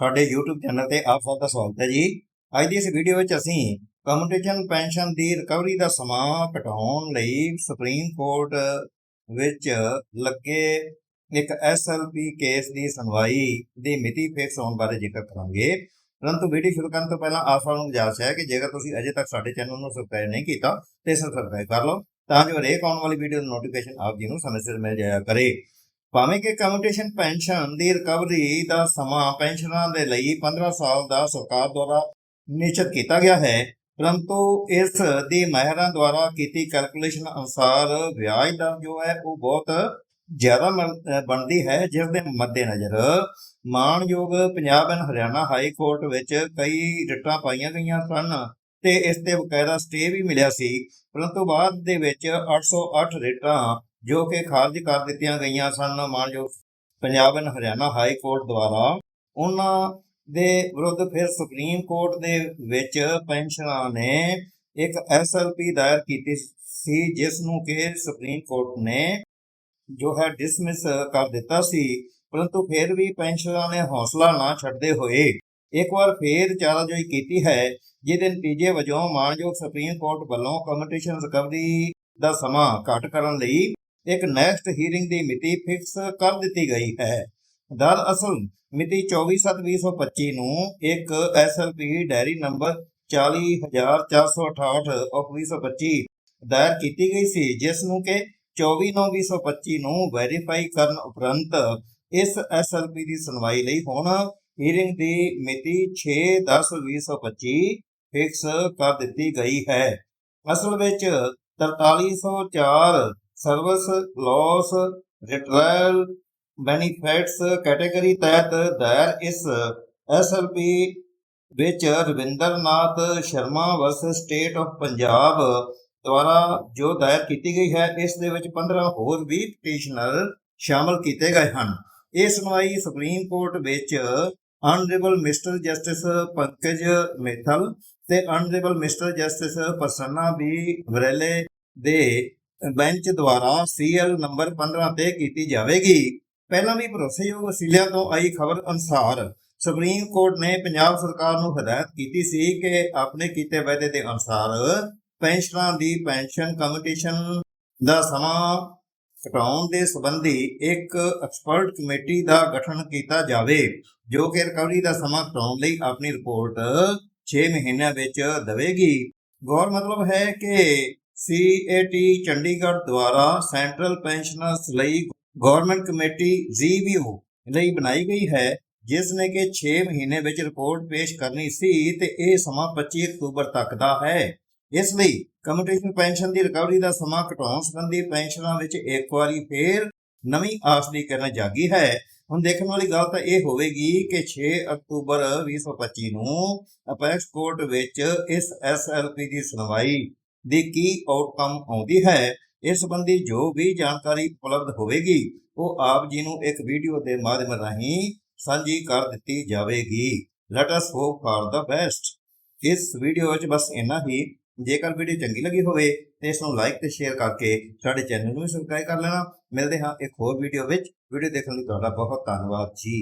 ਸਾਡੇ YouTube channel ਤੇ ਆਪ ਸਭ ਦਾ ਸਵਾਗਤ ਹੈ ਜੀ। ਅੱਜ ਦੀ ਇਸ ਵੀਡੀਓ ਵਿੱਚ ਅਸੀਂ ਕਮਿਊਨਿਟੀਸ਼ਨ ਪੈਨਸ਼ਨ ਦੀ ਰਿਕਵਰੀ ਦਾ ਸਮਾਂ ਘਟਾਉਣ ਲਈ ਸੁਪਰੀਮ ਕੋਰਟ ਵਿੱਚ ਲੱਗੇ ਇੱਕ ਐਸਐਲਪੀ ਕੇਸ ਦੀ ਸੁਣਵਾਈ ਦੀ ਮਿਤੀ ਫਿਕਸ ਹੋਣ ਬਾਰੇ ਜ਼ਿਕਰ ਕਰਾਂਗੇ। ਪਰੰਤੂ ਵੀਡੀਓ ਸ਼ੁਰੂ ਕਰਨ ਤੋਂ ਪਹਿਲਾਂ ਆਪ ਸਭ ਨੂੰ ਗੁਜ਼ਾਰਿਸ਼ ਹੈ ਕਿ ਜੇਕਰ ਤੁਸੀਂ ਅਜੇ ਤੱਕ ਸਾਡੇ ਚੈਨਲ ਨੂੰ ਸਬਸਕ੍ਰਾਈਬ ਨਹੀਂ ਕੀਤਾ, ਤੇ ਸਬਸਕ੍ਰਾਈਬ ਕਰ ਲਓ, ਤਾਂ ਜੋ ਹਰੇਕ ਆਉਣ ਵਾਲੀ ਵੀਡੀਓ ਦੀ ਨੋਟੀਫਿਕੇਸ਼ਨ ਆਪ ਜੀ ਨੂੰ ਸਮੇਂ ਸਿਰ ਮਿਲ ਜਾਇਆ ਕਰੇ। ਭਾਵੇਂ ਕਿ ਕਮਿਊਨਿਟੀਸ਼ਨ ਪੈਨਸ਼ਨ ਦੀ ਰਿਕਵਰੀ ਦਾ ਸਮਾਂ ਪੈਨਸ਼ਨਰਾਂ ਦੇ ਲਈ 15 ਸਾਲ ਦਾ ਸਰਕਾਰ ਦੁਆਰਾ ਨਿਸ਼ਚਿਤ ਕੀਤਾ ਗਿਆ ਹੈ, ਪਰੰਤੂ ਇਸ ਦੀ ਮਾਹਿਰਾਂ ਦੁਆਰਾ ਕੀਤੀ ਕੈਲਕੂਲੇਸ਼ਨ ਅਨੁਸਾਰ ਵਿਆਜ ਦਰ ਜੋ ਹੈ ਉਹ ਬਹੁਤ ਜ਼ਿਆਦਾ ਮਨ- ਬਣਦੀ ਹੈ, ਜਿਸ ਦੇ ਮੱਦੇਨਜ਼ਰ ਮਾਣਯੋਗ Punjab and Haryana high court ਵਿੱਚ ਕਈ ਰਿਟਾਂ ਪਾਈਆਂ ਗਈਆਂ ਸਨ ਤੇ ਇਸ ਤੇ ਬਕਾਇਦਾ ਸਟੇ ਵੀ ਮਿਲਿਆ ਸੀ, ਪਰੰਤੂ ਬਾਅਦ ਦੇ ਵਿੱਚ 808 ਰਿਟਾਂ ਜੋ ਕਿ ਖਾਰਜ ਕਰ ਦਿੱਤੀਆਂ ਗਈਆਂ ਸਨ। ਮਾਨਯੋਗ Punjab and Haryana high court ਦੁਆਰਾ ਉਹਨਾਂ ਦੇ ਵਿਰੁੱਧ ਫਿਰ ਸੁਪਰੀਮ ਕੋਰਟ ਦੇ ਵਿੱਚ ਪੈਨਸ਼ਨਰਾਂ ਨੇ ਇੱਕ ਐਸਐਲਪੀ ਦਾਇਰ ਕੀਤੀ ਸੀ, ਜਿਸ ਨੂੰ ਕਿ ਸੁਪਰੀਮ ਕੋਰਟ ਨੇ ਜੋ ਹੈ ਡਿਸਮਿਸ ਕਰ ਦਿੱਤਾ ਸੀ। ਪਰੰਤੂ ਫਿਰ ਵੀ ਪੈਨਸ਼ਨਰਾਂ ਨੇ ਹੌਸਲਾ ਨਾ ਛੱਡਦੇ ਹੋਏ ਇੱਕ ਵਾਰ ਫੇਰ ਚਾਰਾਜੋਈ ਕੀਤੀ ਹੈ, ਜਿਹਦੇ ਨਤੀਜੇ ਵਜੋਂ ਮਾਨਯੋਗ ਸੁਪਰੀਮ ਕੋਰਟ ਵੱਲੋਂ ਕਮਿਊਨਿਟੀਸ਼ਨ ਰਿਕਵਰੀ ਦਾ ਸਮਾਂ ਘੱਟ ਕਰਨ ਲਈ ਇੱਕ ਨੈਕਸਟ ਹੀਰਿੰਗ ਦੀ ਮਿਤੀ ਫਿਕਸ ਕਰ ਦਿੱਤੀ ਗਈ ਹੈ। ਦਰਅਸਲ, ਮਿਤੀ 24/7/2025 ਨੂੰ ਇੱਕ ਐਸਐਲਪੀ ਡਾਇਰੀ ਨੰਬਰ 40468 ਆਫ 2025 ਦਾਇਰ ਕੀਤੀ ਗਈ ਸੀ, ਜਿਸ ਨੂੰ ਕਿ 24/9/2025 ਨੂੰ ਵੈਰੀਫਾਈ ਕਰਨ ਉਪਰੰਤ ਇਸ ਐਸਐਲਪੀ ਦੀ ਸੁਣਵਾਈ ਲਈ ਹੁਣ ਹੀਰਿੰਗ ਦੀ ਮਿਤੀ 6/10/2025 ਫਿਕਸ ਕਰ ਦਿੱਤੀ ਗਈ ਹੈ। ਅਸਲ ਵਿੱਚ 4304 service, loss, retiral, benefits, category ਤਹਿਤ ਦਾਇਰ ਇਸ ਐਸਐਲਪੀ ਵਿੱਚ Ravindranath Sharma versus state of Punjab ਦੁਆਰਾ ਜੋ ਦਾਇਰ ਕੀਤੀ ਗਈ ਹੈ, ਇਸ ਦੇ ਵਿੱਚ 15 ਹੋਰ ਵੀ ਪਟੀਸ਼ਨਰ ਸ਼ਾਮਲ ਕੀਤੇ ਗਏ ਹਨ। ਇਹ ਸੁਣਵਾਈ ਸੁਪਰੀਮ ਕੋਰਟ ਵਿੱਚ honourable mister justice Pankaj Mithal ਤੇ honourable mister justice Prasanna B Varale ਦੇ ਬੈਂਚ ਦੁਆਰਾ ਸੀਐਲ ਨੰਬਰ 15 ਤੇ ਕੀਤੀ ਜਾਵੇਗੀ। ਪਹਿਲਾਂ ਵੀ ਭਰੋਸੇਯੋਗ ਵਸੀਲਿਆਂ ਤੋਂ ਆਈ ਖਬਰ ਅਨੁਸਾਰ ਸੁਪਰੀਮ ਕੋਰਟ ਨੇ ਪੰਜਾਬ ਸਰਕਾਰ ਨੂੰ ਹਦਾਇਤ ਕੀਤੀ ਸੀ ਕਿ ਆਪਣੇ ਕੀਤੇ ਵਾਅਦੇ ਦੇ ਅਨੁਸਾਰ ਪੈਨਸ਼ਨਰਾਂ ਦੀ ਪੈਨਸ਼ਨ ਕਮਿਟੀਸ਼ਨ ਦਾ ਸਮਾਂ ਘਟਾਉਣ ਦੇ ਸੰਬੰਧੀ ਇੱਕ ਐਕਸਪਰਟ ਕਮੇਟੀ ਦਾ ਗਠਨ ਕੀਤਾ ਜਾਵੇ, ਜੋ ਕਿ ਰਿਕਵਰੀ ਦਾ ਸਮਾਂ ਘਟਾਉਣ ਲਈ ਆਪਣੀ ਰਿਪੋਰਟ 6 ਮਹੀਨਿਆਂ ਵਿੱਚ ਦੇਵੇਗੀ। ਗੌਰ ਮਤਲਬ ਹੈ ਕਿ ਸੀਏਟੀ ਚੰਡੀਗੜ੍ਹ ਦੁਆਰਾ ਸੈਂਟਰਲ ਪੈਨਸ਼ਨਰਸ ਲਈ ਗਵਰਨਮੈਂਟ ਕਮੇਟੀ ਜੀਬੀਓ ਲਈ ਬਣਾਈ ਗਈ ਹੈ, ਜਿਸ ਨੇ ਕਿ 6 ਮਹੀਨੇ ਵਿੱਚ ਰਿਪੋਰਟ ਪੇਸ਼ ਕਰਨੀ ਸੀ ਤੇ ਇਹ ਸਮਾਂ 25 ਅਕਤੂਬਰ ਤੱਕ ਦਾ ਹੈ। ਇਸ ਲਈ ਕਮਿਊਨਿਟੀ ਪੈਨਸ਼ਨ ਦੀ ਰਿਕਵਰੀ ਦਾ ਸਮਾਂ ਘਟਾਉਣ ਸੰਬੰਧੀ ਪੈਨਸ਼ਨਾਂ ਵਿੱਚ ਇੱਕ ਵਾਰੀ ਫੇਰ ਨਵੀਂ ਆਸ ਦੀ ਕਿਰਨ ਜਾਗੀ ਹੈ। ਹੁਣ ਦੇਖਣ ਵਾਲੀ ਗੱਲ ਤਾਂ ਇਹ ਹੋਵੇਗੀ ਕਿ 6 ਅਕਤੂਬਰ 2025 ਨੂੰ ਅਪੈਕਸ ਕੋਰਟ ਵਿੱਚ ਇਸ ਐਸਐਲਪੀ ਦੀ ਸੁਣਵਾਈ ਦੀ ਕੀ ਆਊਟਕਮ ਆਉਂਦੀ ਹੈ, ਇਸ ਸੰਬੰਧੀ ਜੋ ਵੀ ਜਾਣਕਾਰੀ ਉਪਲਬਧ ਹੋਵੇਗੀ, ਉਹ ਆਪ ਜੀ ਨੂੰ ਇੱਕ ਵੀਡੀਓ ਦੇ ਮਾਧਿਅਮ ਰਾਹੀਂ ਸਾਂਝੀ ਕਰ ਦਿੱਤੀ ਜਾਵੇਗੀ। Let us hope for the best ਇਸ ਵੀਡੀਓ ਵਿੱਚ ਬਸ ਇੰਨਾ ਹੀ। ਜੇਕਰ ਵੀਡੀਓ ਚੰਗੀ ਲੱਗੀ ਹੋਵੇ, ਤੇ ਇਸ ਨੂੰ ਲਾਈਕ ਤੇ ਸ਼ੇਅਰ ਕਰਕੇ ਸਾਡੇ ਚੈਨਲ ਨੂੰ ਵੀ ਸਬਸਕ੍ਰਾਈਬ ਕਰ ਲੈਣਾ। ਮਿਲਦੇ ਹਾਂ ਇੱਕ ਹੋਰ ਵੀਡੀਓ ਵਿੱਚ। ਵੀਡੀਓ ਦੇਖਣ ਲਈ ਤੁਹਾਡਾ ਬਹੁਤ ਧੰਨਵਾਦ ਜੀ।